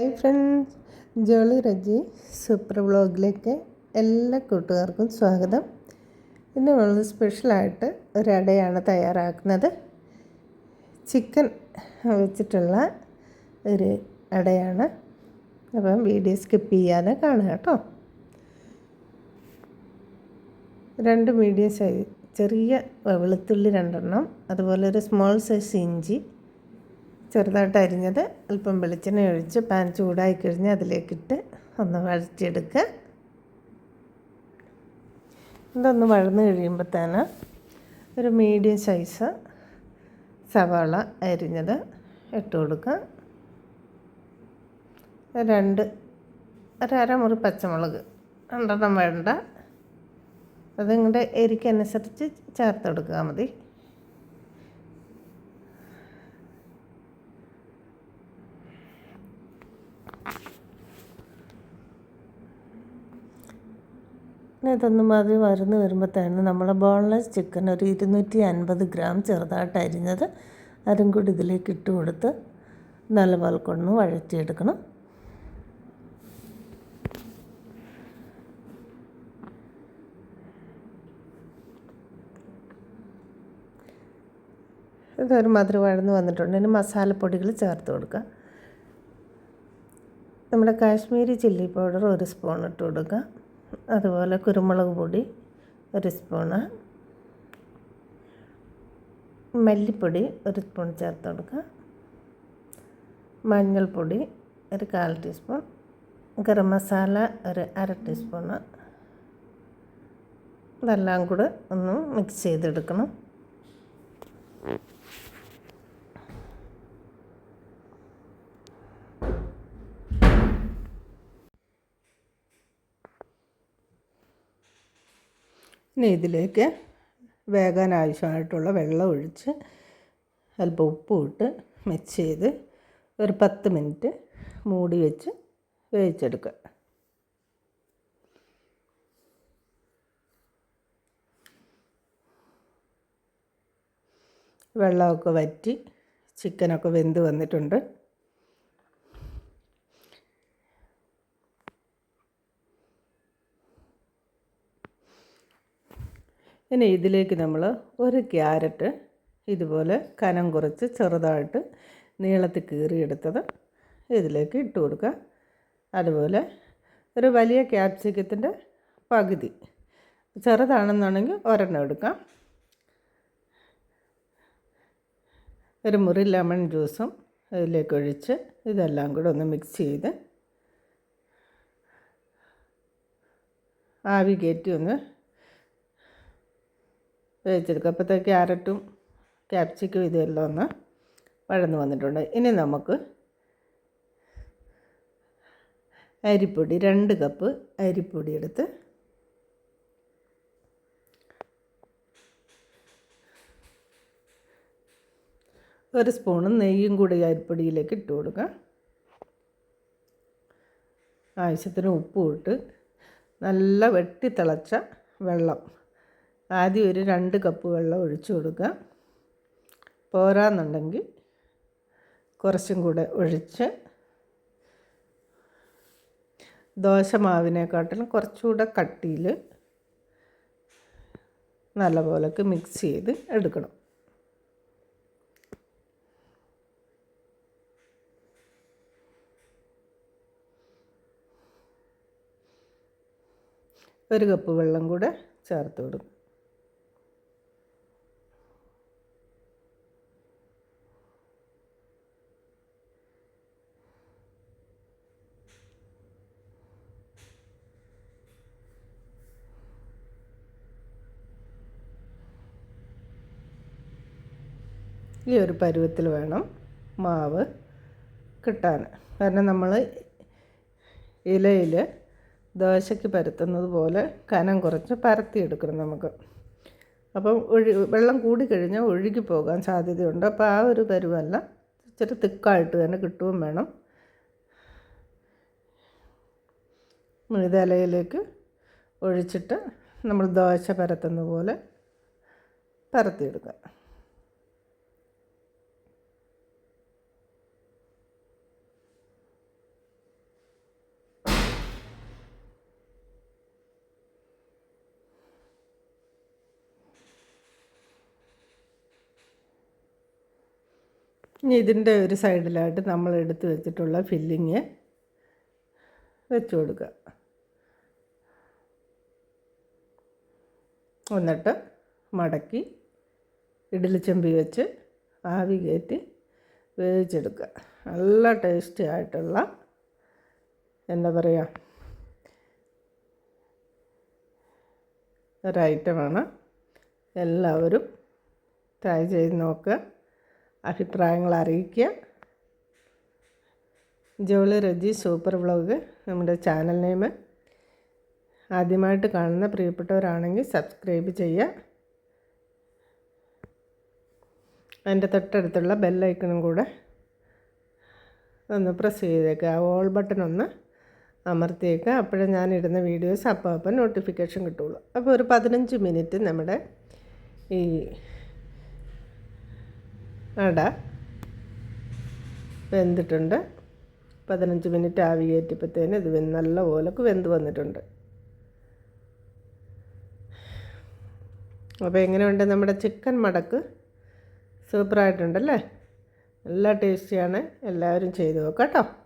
Hi friends Jolly Reji super വ്ളോഗിലേക്ക് എല്ലാ കൂട്ടുകാർക്കും സ്വാഗതം. ഇന്ന് വളരെ സ്പെഷ്യലായിട്ട് ഒരടയാണ് തയ്യാറാക്കുന്നത്. ചിക്കൻ വെച്ചിട്ടുള്ള ഒരു അടയാണ്. അപ്പം വീഡിയോ സ്കിപ്പ് ചെയ്യാതെ കാണുക കേട്ടോ. രണ്ട് മീഡിയം സൈസ് ചെറിയ വെളുത്തുള്ളി രണ്ടെണ്ണം അതുപോലെ ഒരു സ്മോൾ സൈസ് ഇഞ്ചി ചെറുതായിട്ട് അരിഞ്ഞത് അല്പം വെളിച്ചെണ്ണ ഒഴിച്ച് പാൻ ചൂടായി കഴിഞ്ഞ് അതിലേക്കിട്ട് ഒന്ന് വഴറ്റിയെടുക്കുക. ഇതൊന്ന് വഴന്ന് കഴിയുമ്പോഴത്തേന് ഒരു മീഡിയം സൈസ് സവാള അരിഞ്ഞത് ഇട്ട് കൊടുക്കുക. രണ്ട് ഒരമുറി പച്ചമുളക് രണ്ടെണ്ണം വേണ്ട അതിങ്ങടെ എരിക്കനുസരിച്ച് ചേർത്ത് കൊടുക്കുക മതി. പിന്നെ ഇതൊന്നും മതി വരുന്ന് വരുമ്പോഴത്തേന് നമ്മൾ ബോൺലെസ് ചിക്കൻ ഒരു ഇരുന്നൂറ്റി അൻപത് ഗ്രാം ചെറുതായിട്ട് അരിഞ്ഞത് അതും കൂടി ഇതിലേക്ക് ഇട്ട് കൊടുത്ത് നല്ലപോലെ കൊണ്ട് വഴറ്റിയെടുക്കണം. ഇതൊരു മധുര വഴന്ന് വന്നിട്ടുണ്ട്. ഇനി മസാലപ്പൊടികൾ ചേർത്ത് കൊടുക്കുക. നമ്മുടെ കാശ്മീരി ചില്ലി പൗഡർ ഒരു സ്പൂൺ ഇട്ട് കൊടുക്കുക. അതുപോലെ കുരുമുളക് പൊടി ഒരു സ്പൂണ്. മല്ലിപ്പൊടി ഒരു സ്പൂൺ ചേർത്ത് കൊടുക്കുക. മഞ്ഞൾപ്പൊടി ഒരു കാൽ ടീസ്പൂൺ. ഗരം മസാല ഒരു അര ടീസ്പൂണ്. ഇതെല്ലാം കൂടെ ഒന്ന് മിക്സ് ചെയ്തെടുക്കണം. ഇനി ഇതിലേക്ക് വേകാൻ ആവശ്യമായിട്ടുള്ള വെള്ളം ഒഴിച്ച് അല്പം ഉപ്പും ഇട്ട് മിക്സ് ചെയ്ത് ഒരു പത്ത് മിനിറ്റ് മൂടി വെച്ച് വേവിച്ചെടുക്കുക. വെള്ളമൊക്കെ വറ്റി ചിക്കനൊക്കെ വെന്ത് വന്നിട്ടുണ്ട്. ഇനി ഇതിലേക്ക് നമ്മൾ ഒരു ക്യാരറ്റ് ഇതുപോലെ കനം കുറച്ച് ചെറുതായിട്ട് നീളത്തിൽ കീറിയെടുത്തത് ഇതിലേക്ക് ഇട്ട് കൊടുക്കുക. അതുപോലെ ഒരു വലിയ ക്യാപ്സിക്കത്തിന്റെ പകുതി ചെറുതാണെന്നുണ്ടെങ്കിൽ ഒരെണ്ണം എടുക്കാം. ഒരു മുറി ലെമൺ ജ്യൂസും ഇതിലേക്ക് ഒഴിച്ച് ഇതെല്ലാം കൂടെ ഒന്ന് മിക്സ് ചെയ്ത് ആവി കയറ്റി ഒന്ന് വേവിച്ചെടുക്കുക അപ്പോഴത്തേക്ക് ക്യാരറ്റും ക്യാപ്സിക്കും ഇതെല്ലാം ഒന്ന് വഴന്ന് വന്നിട്ടുണ്ട്. ഇനി നമുക്ക് അരിപ്പൊടി രണ്ട് കപ്പ് അരിപ്പൊടി എടുത്ത് ഒരു സ്പൂണ് നെയ്യും കൂടി അരിപ്പൊടിയിലേക്ക് ഇട്ട് കൊടുക്കുക. ആവശ്യത്തിന് ഉപ്പും ഇട്ട് നല്ല വെട്ടി തിളച്ച വെള്ളം ആദ്യം ഒരു രണ്ട് കപ്പ് വെള്ളം ഒഴിച്ചു കൊടുക്കുക. പോരാന്നുണ്ടെങ്കിൽ കുറച്ചും കൂടെ ഒഴിച്ച് ദോശ മാവിനെക്കാട്ടിലും കുറച്ചുകൂടെ കട്ടിയിൽ നല്ലപോലൊക്കെ മിക്സ് ചെയ്ത് എടുക്കണം. ഒരു കപ്പ് വെള്ളം കൂടെ ചേർത്ത് കൊടുക്കും ഈ ഒരു പരുവത്തിൽ വേണം മാവ് കിട്ടാൻ. കാരണം നമ്മൾ ഇലയിൽ ദോശയ്ക്ക് പരത്തുന്നത് പോലെ കനം കുറച്ച് പരത്തിയെടുക്കണം നമുക്ക്. അപ്പം ഒഴി വെള്ളം കൂടിക്കഴിഞ്ഞാൽ ഒഴുകി പോകാൻ സാധ്യതയുണ്ട്. അപ്പോൾ ആ ഒരു പരുവല്ല ഇച്ചിരി തിക്കായിട്ട് തന്നെ കിട്ടുകയും വേണം. മൃതലയിലേക്ക് ഒഴിച്ചിട്ട് നമ്മൾ ദോശ പരത്തുന്ന പോലെ പരത്തിയെടുക്കുക. ഇനി ഇതിന്റെ ഒരു സൈഡിലായിട്ട് നമ്മൾ എടുത്ത് വെച്ചിട്ടുള്ള ഫില്ലിങ് വെച്ച് കൊടുക്കുക. എന്നിട്ട് മടക്കി ഇഡലിച്ചെമ്പി ചെമ്പി വെച്ച് ആവി കയറ്റി വേവിച്ചെടുക്കുക. നല്ല ടേസ്റ്റി ആയിട്ടുള്ള എന്താ പറയുക ഒരൈറ്റമാണ്. എല്ലാവരും ട്രൈ ചെയ്ത് നോക്കുക അഭിപ്രായങ്ങൾ അറിയിക്കുക. ജോളി റജി സൂപ്പർ വ്ളോഗ് നമ്മുടെ ചാനൽ നെയിം. ആദ്യമായിട്ട് കാണുന്ന പ്രിയപ്പെട്ടവരാണെങ്കിൽ സബ്സ്ക്രൈബ് ചെയ്യുക. അതിന്റെ തൊട്ടടുത്തുള്ള ബെല്ലൈക്കണും കൂടെ ഒന്ന് പ്രസ് ചെയ്തേക്കുക ഓൾ ബട്ടൺ ഒന്ന് അമർത്തിയേക്കുക അപ്പോഴേ ഇടുന്ന വീഡിയോസ് അപ്പോൾ അപ്പം നോട്ടിഫിക്കേഷൻ കിട്ടുള്ളൂ അപ്പോൾ ഒരു പതിനഞ്ച് മിനിറ്റ് നമ്മുടെ ഈ അട വെന്തിട്ടുണ്ട്. പതിനഞ്ച് മിനിറ്റ് ആവി കയറ്റിയപ്പോഴത്തേന് ഇത് നല്ല പോലൊക്കെ വെന്ത് വന്നിട്ടുണ്ട്. അപ്പോൾ എങ്ങനെയുണ്ട് നമ്മുടെ ചിക്കൻ മടക്ക്? സൂപ്പറായിട്ടുണ്ടല്ലേ? നല്ല ടേസ്റ്റിയാണ്. എല്ലാവരും ചെയ്ത് നോക്കാം കേട്ടോ.